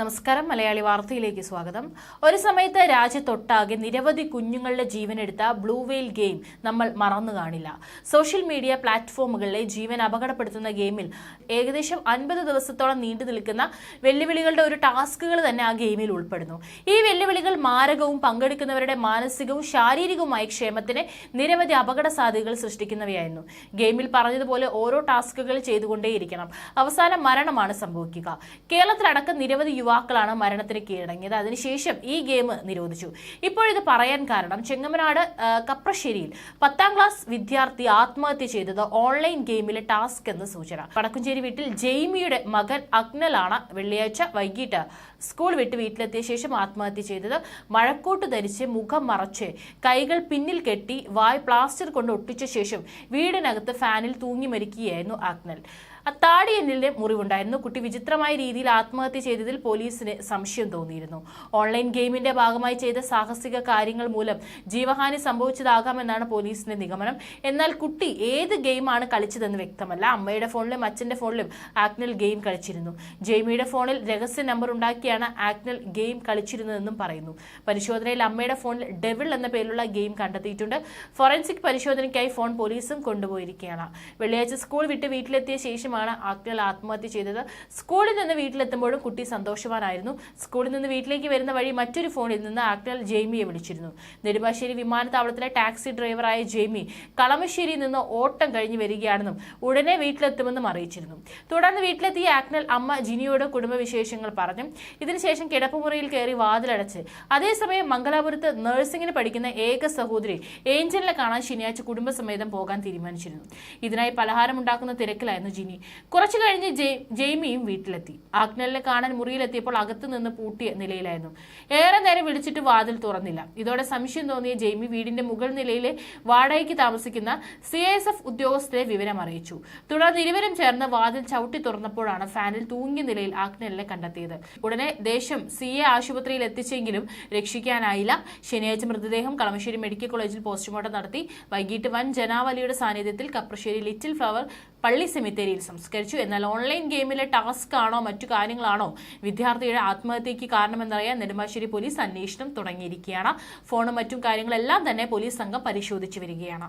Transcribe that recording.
നമസ്കാരം. മലയാളി വാർത്തയിലേക്ക് സ്വാഗതം. ഒരു സമയത്ത് രാജ്യത്തൊട്ടാകെ നിരവധി കുഞ്ഞുങ്ങളുടെ ജീവനെടുത്ത ബ്ലൂ വെയിൽ ഗെയിം നമ്മൾ മറന്നു കാണില്ല. സോഷ്യൽ മീഡിയ പ്ലാറ്റ്ഫോമുകളിലെ ജീവൻ അപകടപ്പെടുത്തുന്ന ഗെയിമിൽ ഏകദേശം അൻപത് ദിവസത്തോളം നീണ്ടു നിൽക്കുന്ന വെല്ലുവിളികളുടെ ഒരു ടാസ്കുകൾ തന്നെ ആ ഗെയിമിൽ ഉൾപ്പെടുന്നു. ഈ വെല്ലുവിളികൾ മാരകവും പങ്കെടുക്കുന്നവരുടെ മാനസികവും ശാരീരികവുമായ ക്ഷേമത്തിന് നിരവധി അപകട സാധ്യതകൾ സൃഷ്ടിക്കുന്നവയായിരുന്നു. ഗെയിമിൽ പറഞ്ഞതുപോലെ ഓരോ ടാസ്കുകൾ ചെയ്തുകൊണ്ടേയിരിക്കണം. അവസാന മരണമാണ് സംഭവിക്കുക. കേരളത്തിലടക്കം നിരവധി യുവാക്കളാണ് മരണത്തിന് കീഴടങ്ങിയത്. അതിനുശേഷം ഈ ഗെയിം നിരോധിച്ചു. ഇപ്പോഴിത് പറയാൻ കാരണം ചെങ്ങമനാട് കപ്രശ്ശേരിയിൽ പത്താം ക്ലാസ് വിദ്യാർത്ഥി ആത്മഹത്യ ചെയ്തത് ഓൺലൈൻ ഗെയിമിലെ ടാസ്ക് എന്ന് സൂചന. വടക്കുംചേരി വീട്ടിൽ ജെയ്മിയുടെ മകൻ അഗ്നലാണ് വെള്ളിയാഴ്ച വൈകിട്ട് സ്കൂൾ വിട്ട് വീട്ടിലെത്തിയ ശേഷം ആത്മഹത്യ ചെയ്തത്. മഴക്കോട്ട് ധരിച്ച് മുഖം മറച്ച് കൈകൾ പിന്നിൽ കെട്ടി വായ് പ്ലാസ്റ്റർ കൊണ്ട് ഒട്ടിച്ച ശേഷം വീടിനകത്ത് ഫാനിൽ തൂങ്ങി മരിക്കുകയായിരുന്നു അഗ്നൽ താടി എന്നിലെ മുറിവുണ്ടായിരുന്നു. കുട്ടി വിചിത്രമായ രീതിയിൽ ആത്മഹത്യ ചെയ്തതിൽ പോലീസിന് സംശയം തോന്നിയിരുന്നു. ഓൺലൈൻ ഗെയിമിന്റെ ഭാഗമായി ചെയ്ത സാഹസിക കാര്യങ്ങൾ മൂലം ജീവഹാനി സംഭവിച്ചതാകാമെന്നാണ് പോലീസിന്റെ നിഗമനം. എന്നാൽ കുട്ടി ഏത് ഗെയിമാണ് കളിച്ചതെന്ന് വ്യക്തമല്ല. അമ്മയുടെ ഫോണിലും അച്ഛന്റെ ഫോണിലും ആക്നൽ ഗെയിം കളിച്ചിരുന്നു. ജെയ്മിയുടെ ഫോണിൽ രഹസ്യ നമ്പർ ഉണ്ടാക്കിയാണ് ആക്നൽ ഗെയിം കളിച്ചിരുന്നതെന്നും പറയുന്നു. പരിശോധനയിൽ അമ്മയുടെ ഫോണിൽ ഡെവിൾ എന്ന പേരിലുള്ള ഗെയിം കണ്ടെത്തിയിട്ടുണ്ട്. ഫോറൻസിക് പരിശോധനയ്ക്കായി ഫോൺ പോലീസും കൊണ്ടുപോയിരിക്കുകയാണ്. വെള്ളിയാഴ്ച സ്കൂൾ വിട്ട് വീട്ടിലെത്തിയ ശേഷമാണ് ആക്നൽ ആത്മഹത്യ ചെയ്തത്. സ്കൂളിൽ നിന്ന് വീട്ടിലെത്തുമ്പോഴും കുട്ടി സന്തോഷവാനായിരുന്നു. സ്കൂളിൽ നിന്ന് വീട്ടിലേക്ക് വരുന്ന വഴി മറ്റൊരു ഫോണിൽ നിന്ന് ആക്നൽ ജെയ്മിയെ വിളിച്ചിരുന്നു. നെടുമ്പാശ്ശേരി വിമാനത്താവളത്തിലെ ടാക്സി ഡ്രൈവറായ ജെയ്മി കളമശ്ശേരിയിൽ നിന്ന് ഓട്ടം കഴിഞ്ഞ് വരികയാണെന്നും ഉടനെ വീട്ടിലെത്തുമെന്നും അറിയിച്ചിരുന്നു. തുടർന്ന് വീട്ടിലെത്തിയ ആക്നൽ അമ്മ ജിനിയോട് കുടുംബവിശേഷങ്ങൾ പറഞ്ഞു. ഇതിനുശേഷം കിടപ്പുമുറിയിൽ കയറി വാതിലടച്ച്. അതേസമയം മംഗലാപുരത്ത് നഴ്സിംഗിന് പഠിക്കുന്ന ഏക സഹോദരി ഏഞ്ചലിനെ കാണാൻ ശനിയാഴ്ച കുടുംബസമേതം പോകാൻ തീരുമാനിച്ചിരുന്നു. ഇതിനായി പലഹാരം ഉണ്ടാക്കുന്ന തിരക്കിലായിരുന്നു ജിനി. കുറച്ചു കഴിഞ്ഞ് ജെയ്മിയും വീട്ടിലെത്തി. ആഗ്നലിനെ കാണാൻ മുറിയിലെത്തിയപ്പോൾ അകത്തു നിന്ന് പൂട്ടിയ നിലയിലായിരുന്നു. ഏറെ നേരം വിളിച്ചിട്ട് വാതിൽ തുറന്നില്ല. ഇതോടെ സംശയം തോന്നിയ ജെയ്മി വീടിന്റെ മുകൾ നിലയിലെ വാടകയ്ക്ക് താമസിക്കുന്ന സി എസ് എഫ് ഉദ്യോഗസ്ഥരെ വിവരം അറിയിച്ചു. തുടർന്ന് ഇരുവരും ചേർന്ന് വാതിൽ ചവിട്ടി തുറന്നപ്പോഴാണ് ഫാനിൽ തൂങ്ങിയ നിലയിൽ ആഗ്നലിനെ കണ്ടെത്തിയത്. ഉടനെ ദേശം സി എ ആശുപത്രിയിൽ എത്തിച്ചെങ്കിലും രക്ഷിക്കാനായില്ല. ശനിയാഴ്ച മൃതദേഹം കളമശ്ശേരി മെഡിക്കൽ കോളേജിൽ പോസ്റ്റ്മോർട്ടം നടത്തി വൈകിട്ട് വൻ ജനാവലിയുടെ സാന്നിധ്യത്തിൽ കപ്രശ്ശേരി ലിറ്റിൽ ഫ്ലവർ പള്ളി സെമിത്തേരിയിൽ സംസ്കരിച്ചു. എന്നാൽ ഓൺലൈൻ ഗെയിമിലെ ടാസ്ക് ആണോ മറ്റു കാര്യങ്ങളാണോ വിദ്യാർത്ഥിയുടെ ആത്മഹത്യയ്ക്ക് കാരണമെന്നറിയാൻ നെടുമ്പാശ്ശേരി പോലീസ് അന്വേഷണം തുടങ്ങിയിരിക്കുകയാണ്. ഫോണും മറ്റും കാര്യങ്ങളെല്ലാം തന്നെ പോലീസ് സംഘം പരിശോധിച്ചു വരികയാണ്.